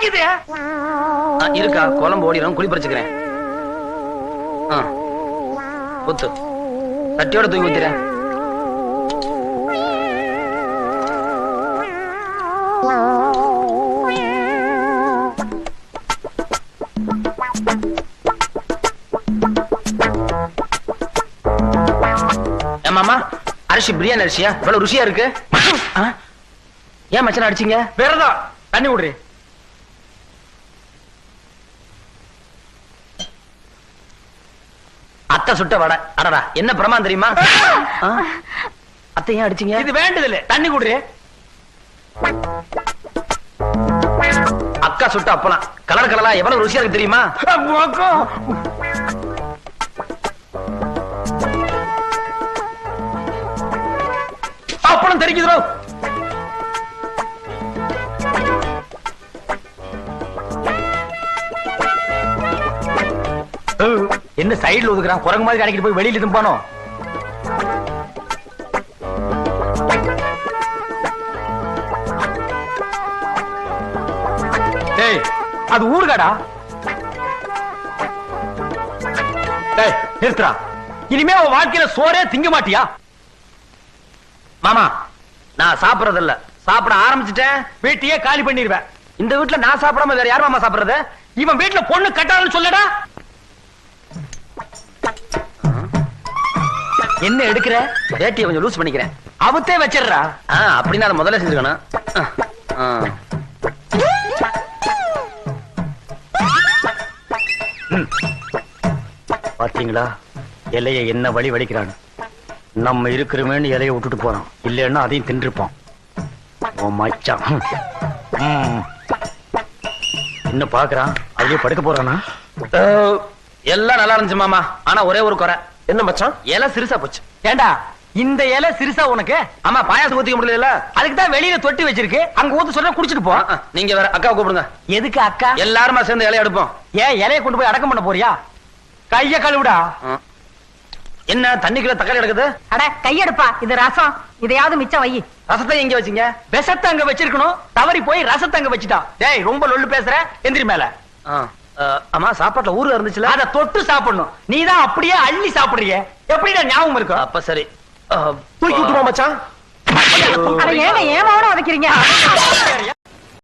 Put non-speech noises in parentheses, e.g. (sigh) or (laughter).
வலிக்குது இருக்கா. குழம்பு ஓடிடும் குழி பறிச்சுக்கிறேன். ஆ, தட்டியோட தூக்கி ஊத்துறேன் அரிசி பிரியாணி அரிசியா? இவ்வளவு ருசியா இருக்கு. ஏன் மச்சான் அடிச்சீங்க? விரதம் தண்ணி விடுறேன் அத்தை சுட்ட வடை. அடடா என்ன பிரமாதம் தெரியுமா? (laughs) அத்தை ஏன் அடிச்சீங்க? இது வேண்டதில்ல தண்ணி குடுறி. அக்கா சுட்ட அப்பலாம் கலர் கலரா எவ்வளவு ருசியா இருக்கு தெரியுமா? அப்பளம் தெரிக்குதுரோ என்ன சைடுல ஒதுக்குறான்? குரங்கு மாதிரி கடைக்கிட்டு போய் வெளியில தும்பானோ டேய் அது ஊர்காடா டேய் நிறுத்துறா இனிமே அவன் வாழ்க்கையில சோறே திங்க மாட்டியா? மாமா நான் சாப்பிடுறது இல்ல சாப்பிட ஆரம்பிச்சிட்டேன். வீட்டையே காலி பண்ணிடுவேன். இந்த வீட்டுல நான் சாப்பிடாம வேற யார் மாமா சாப்பிடுறது? இவன் வீட்டுல பொண்ணு கட்டாளன்னு சொல்லடா. என்ன எடுக்கிற? வேட்டியை கொஞ்சம் லூஸ் பண்ணிக்கிறேன். அவத்தே வச்சிடுறா. ஆ, அப்படின்னு அதை முதல்ல செஞ்சுக்கணும். பாத்தீங்களா இலைய என்ன வழி வலிக்கிறான் நம்ம இருக்கிறோமேன்னு இலைய விட்டுட்டு போறோம் இல்லைன்னா அதையும் தின்றுப்போம் ஓ மச்சான். ஹம். என்ன பாக்குறான் அதுலயே படுக்க போறானா? எல்லாம் நல்லா இருந்துச்சு மாமா. ஆனா ஒரே ஒரு குறை. என்ன மச்சான்? இலை சிறுசா போச்சு. ஏண்டா இந்த இலை சிறுசா உனக்கு? ஆமா பாயாசம் ஊத்திக்க முடியல அதுக்கு தான் வெளியில தொட்டி வச்சிருக்கு. அங்க ஊத்த சொல்ற குடிச்சிட்டு போ. நீங்க வேற அக்கா கூப்பிடுங்க. எதுக்கு அக்கா? எல்லாருமா சேர்ந்து இலைய எடுப்போம் ஏன் இலைய கொண்டு போய் அடக்கம் பண்ண போறியா? கைய கழுவுடா. என்ன தண்ணிக்குள்ள தக்காளி எடுக்குது அட கையெடுப்பா இது ரசம். இதையாவது மிச்சம் வை. ரசத்தை எங்க வச்சீங்க? விஷத்தை அங்க வச்சிருக்கணும். தவறி போய் ரசத்தை அங்க வச்சுட்டான் டேய் ரொம்ப லொல்லு பேசுற. எந்திரி மேல. ஆமா சாப்பாட்டுல ஊரு இருந்துச்சுல? அத தொட்டு சாப்பிடணும். நீ தான் அப்படியே அள்ளி சாப்பிடுறிய. எப்படிடா ஞாபகம் இருக்கும் அப்ப சரி. தூக்கி விட்டுருவோம் மச்சான்? ஏங்க ஏமாவோட உதைக்கிறீங்க? (laughs)